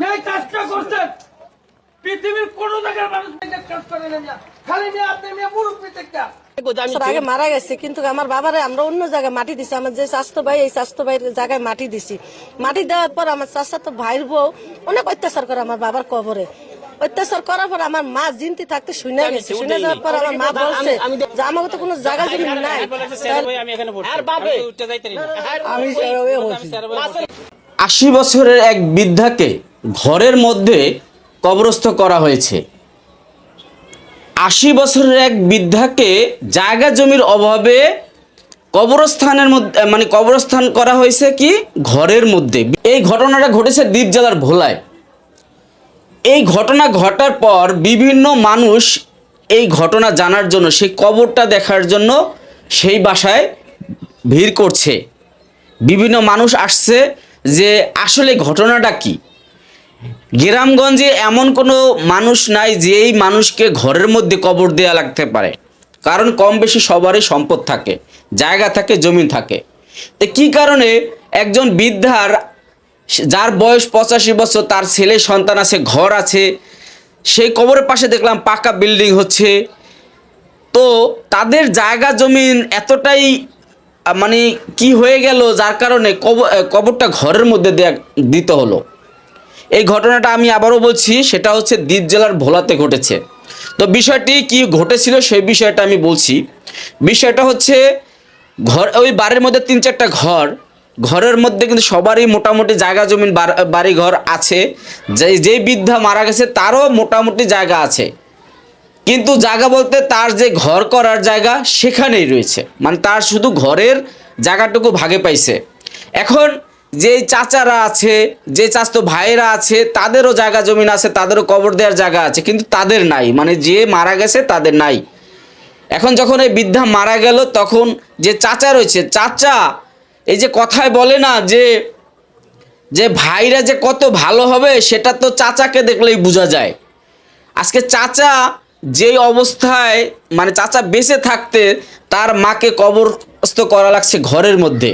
যে কাজটা করছেন পৃথিবীর কোন জায়গার মানুষ কাজ করে না খালি নিয়ে আপনি মেয়ে মুরব্বী থেকে। আগে মারা গেছে কিন্তু আমার বাবারে আমরা অন্য জায়গায় মাটি দিছি। আমার যে স্বাস্থ্য ভাই এই স্বাস্থ্য ভাইয়ের জায়গায় মাটি দিছি। মাটি দেওয়ার পর আমার চাষা তো ভাইয়ের বউ। অনেক অত্যাচার করে আমার বাবার কবরে। অত্যাচার করার পর আমার মা জিনতি থাকতে শুনে গেছে। শুনে যাওয়ার পর আমার মা বলছে যে আমাকে তো কোনো জায়গা জমি নাই আমি আশি বছরের এক বৃদ্ধাকে ঘরের মধ্যে কবরস্থ করা হয়েছে। আশি বছরের এক বৃদ্ধাকে জায়গা জমির অভাবে কবরস্থানের মধ্যে মানে কবরস্থান করা হয়েছে কি? ঘরের মধ্যে। এই ঘটনাটা ঘটেছে দ্বীপ জেলার ভোলায়। এই ঘটনা ঘটার পর বিভিন্ন মানুষ এই ঘটনা জানার জন্য, সেই কবরটা দেখার জন্য সেই বাসায় ভিড় করছে। বিভিন্ন মানুষ আসছে যে আসলে ঘটনাটা কি? গ্রামগঞ্জে এমন কোনো মানুষ নাই যে এই মানুষকে ঘরের মধ্যে কবর দেওয়া লাগতে পারে। কারণ কম বেশি সবারই সম্পদ থাকে, জায়গা থাকে, জমি থাকে। তো কী কারণে একজন বৃদ্ধার যার বয়স পঁচাশি বছর, তার ছেলে, সন্তান আছে, ঘর আছে সেই কবরের পাশে দেখলাম পাকা বিল্ডিং হচ্ছে। তো তাদের জায়গা জমিন এতটাই মানে কি হয়ে গেল, যার কারণে কবর কবরটা ঘরের মধ্যে দেয়া, দিতে হলো। এই ঘটনাটা আমি আবারও বলছি, সেটা হচ্ছে দ্বীপ জেলার ভোলাতে ঘটেছে। তো বিষয়টি কি ঘটেছিল সেই বিষয়টা আমি বলছি। বিষয়টা হচ্ছে, ঘর, ওই বাড়ির মধ্যে তিন চারটা ঘর, ঘরের মধ্যে কিন্তু সবারই মোটামুটি জায়গা জমিন বাড়ি ঘর আছে। যে, যেই বৃদ্ধা মারা গেছে, তারও মোটামুটি জায়গা আছে। কিন্তু জায়গা বলতে তার যে ঘর করার জায়গা সেখানেই রয়েছে। মানে তার শুধু ঘরের জায়গাটুকু ভাগে পাইছে। এখন যে চাচারা আছে যে চাচতো ভাইয়েরা আছে, তাদেরও জায়গা, জমিন আছে, তাদেরও কবর দেওয়ার জায়গা আছে, কিন্তু তাদের নাই। মানে যে মারা গেছে, তাদের নাই। এখন যখন এই বৃদ্ধা মারা গেল, তখন যে চাচা রয়েছে, চাচা, এই যে কথায় বলে না যে যে ভাইরা যে কত ভালো হবে, সেটা তো চাচাকে দেখলেই বোঝা যায়। আজকে চাচা যেই অবস্থায় মানে চাচা বেঁচে থাকতে, তার মাকে কবরস্থ করা লাগছে ঘরের মধ্যে।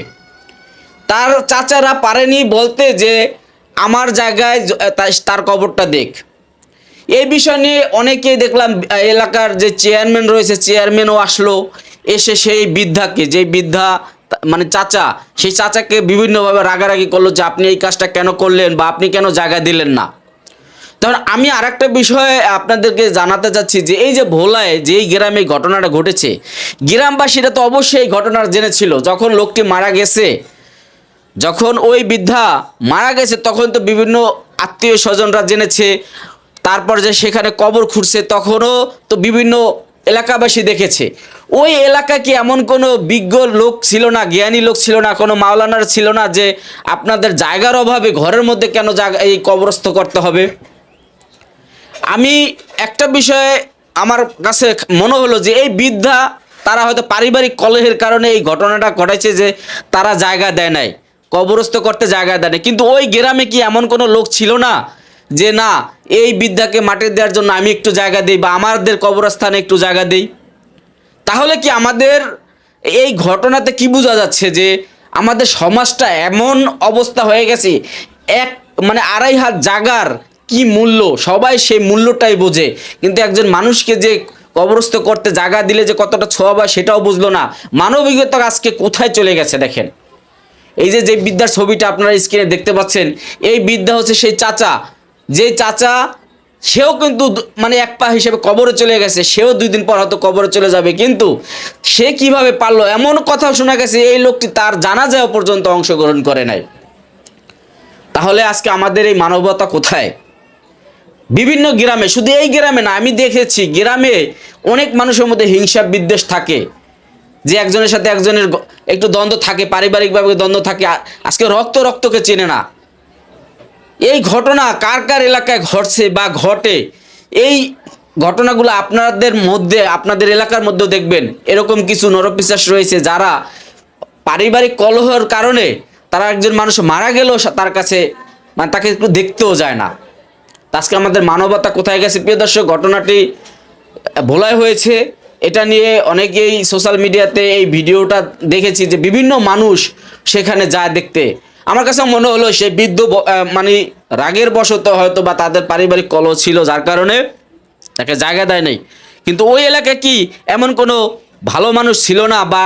তার চাচারা পারেনি বলতে যে আমার জায়গায় তার কবরটা দেখ। এই বিষয় নিয়ে অনেকেই দেখলাম এলাকার যে চেয়ারম্যান রয়েছে, চেয়ারম্যানও আসলো, এসে সেই বৃদ্ধাকে, যে বৃদ্ধা মানে চাচা, সেই চাচাকে বিভিন্নভাবে রাগারাগি করল যে আপনি এই কাজটা কেন করলেন বা আপনি কেন জায়গা দিলেন না। তখন আমি আর একটা বিষয় আপনাদেরকে জানাতে চাচ্ছি যে এই যে ভোলায় যেই গ্রামে ঘটনাটা ঘটেছে, গ্রামবাসীরা তো অবশ্যই এই ঘটনা জেনেছিল, যখন লোকটি মারা গেছে যখন ওই বৃদ্ধা মারা গেছে, তখন তো বিভিন্ন আত্মীয় স্বজনরা জেনেছে। তারপর যে সেখানে কবর খুঁড়ছে, তখনও তো বিভিন্ন এলাকাবাসী দেখেছে। ওই এলাকা কি এমন কোনো বিজ্ঞ লোক ছিল না, জ্ঞানী লোক ছিল না, কোনো মাওলানার ছিল না যে আপনাদের জায়গার অভাবে ঘরের মধ্যে কেন জায়গা এই কবরস্থ করতে হবে? আমি একটা বিষয়ে আমার কাছে মনে হলো যে এই বৃদ্ধা তারা হয়তো পারিবারিক কলহের কারণে এই ঘটনাটা ঘটাইছে যে তারা জায়গা দেয় নাই। কবরস্থ করতে জায়গা দেয় কিন্তু ওই গ্রামে কি এমন কোনো লোক ছিল না যে না, এই বিদ্যাকে মাটি দেওয়ার জন্য আমি একটু জায়গা দিই বা আমাদের কবরস্থানে একটু জায়গা দিই? তাহলে কি আমাদের এই ঘটনাতে কি বোঝা যাচ্ছে যে আমাদের সমাজটা এমন অবস্থা হয়ে গেছে? এক মানে আড়াই হাত জাগার কি মূল্য? সবাই সেই মূল্যটাই বোঝে। কিন্তু একজন মানুষকে যে কবরস্থ করতে জায়গা দিলে যে কতটা ছোঁয়া বা সেটাও বুঝলো না। মানবিকতা আজকে কোথায় চলে গেছে দেখেন? এই যে যে বিদ্যার ছবিটা আপনারা স্ক্রিনে দেখতে পাচ্ছেন, এই বিদ্যা হচ্ছে সেই চাচা। যে চাচা, সেও কিন্তু মানে এক পা হিসেবে কবরে চলে গেছে, সেও দুই দিন পর হয়তো কবরে চলে যাবে। কিন্তু সে কীভাবে পারল? এমন কথা শোনা গেছে, এই লোকটি তার জানাজাও পর্যন্ত অংশগ্রহণ করে নাই। তাহলে আজকে আমাদের এই মানবতা কোথায়? বিভিন্ন গ্রামে, শুধু এই গ্রামে না, আমি দেখেছি গ্রামে অনেক মানুষের মধ্যে হিংসা বিদ্বেষ থাকে। যে একজনের সাথে একজনের একটু দ্বন্দ্ব থাকে, পারিবারিকভাবে দ্বন্দ্ব থাকে আজকে রক্ত রক্তকে চেনে না। এই ঘটনা কার কার এলাকায় ঘটছে বা ঘটে, এই ঘটনাগুলো আপনাদের মধ্যে, আপনাদের এলাকার মধ্যেও দেখবেন। এরকম কিছু নরপিশ্বাস রয়েছে যারা পারিবারিক কলহর কারণে তারা একজন মানুষ মারা গেলেও তার কাছে মানে তাকে একটু দেখতেও যায় না। আজকে আমাদের মানবতা কোথায় গেছে? প্রিয় দর্শক, ঘটনাটি ভোলায় হয়েছে। এটা নিয়ে অনেকেই সোশ্যাল মিডিয়াতে এই ভিডিওটা দেখেছি যে বিভিন্ন মানুষ সেখানে যায় দেখতে। আমার কাছে মনে হলো সে বৃদ্ধ মানে রাগের বশত হয়তো বা তাদের পারিবারিক কলহ ছিল, যার কারণে তাকে জায়গা দেয় নাই। কিন্তু ওই এলাকায় কি এমন কোনো ভালো মানুষ ছিল না বা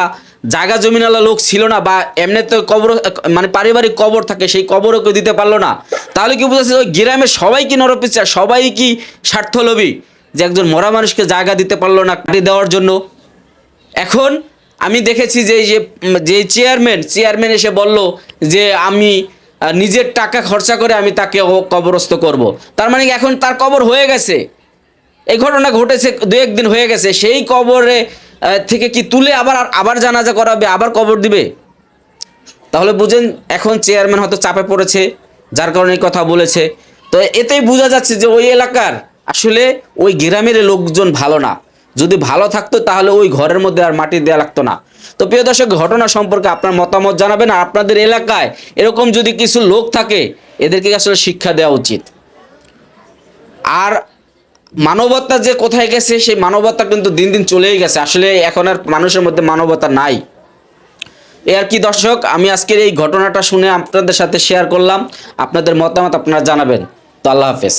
জায়গা জমিনালা লোক ছিল না বা এমনি তো কবর মানে পারিবারিক কবর থাকে, সেই কবরও কেউ দিতে পারল না? তাহলে কি বুঝেছে ওই গ্রামের সবাই কি নরপিচার সবাই কি স্বার্থলোভী? যে একজন মরা মানুষকে জায়গা দিতে পারল না কাটি দেওয়ার জন্য। এখন আমি দেখেছি যে যে চেয়ারম্যান চেয়ারম্যান এসে বলল যে আমি নিজের টাকা খরচা করে আমি তাকে কবরস্থ করব। তার মানে এখন তার কবর হয়ে গেছে? এই ঘটনা ঘটেছে দু একদিন হয়ে গেছে। সেই কবরে থেকে কি তুলে আবার আবার জানাজা করাবে, আবার কবর দিবে? তাহলে বুঝেন, এখন চেয়ারম্যান হয়তো চাপে পড়েছে, যার কারণে কথা বলেছে। তো এতেই বোঝা যাচ্ছে যে ওই এলাকার আসলে ওই গ্রামের লোকজন ভালো না। যদি ভালো থাকতো তাহলে ওই ঘরের মধ্যে আর মাটি দেওয়া লাগতো না। তো প্রিয় দর্শক, ঘটনা সম্পর্কে আপনার মতামত জানাবেন আর আপনাদের এলাকায় এরকম যদি কিছু লোক থাকে, এদেরকে আসলে শিক্ষা দেওয়া উচিত। আর মানবতা যে কোথায় গেছে, সেই মানবতা কিন্তু দিন দিন চলেই গেছে। আসলে এখন আর মানুষের মধ্যে মানবতা নাই। এ আর কি দর্শক, আমি আজকের এই ঘটনাটা শুনে আপনাদের সাথে শেয়ার করলাম। আপনাদের মতামত আপনারা জানাবেন। তো আল্লাহ হাফেজ।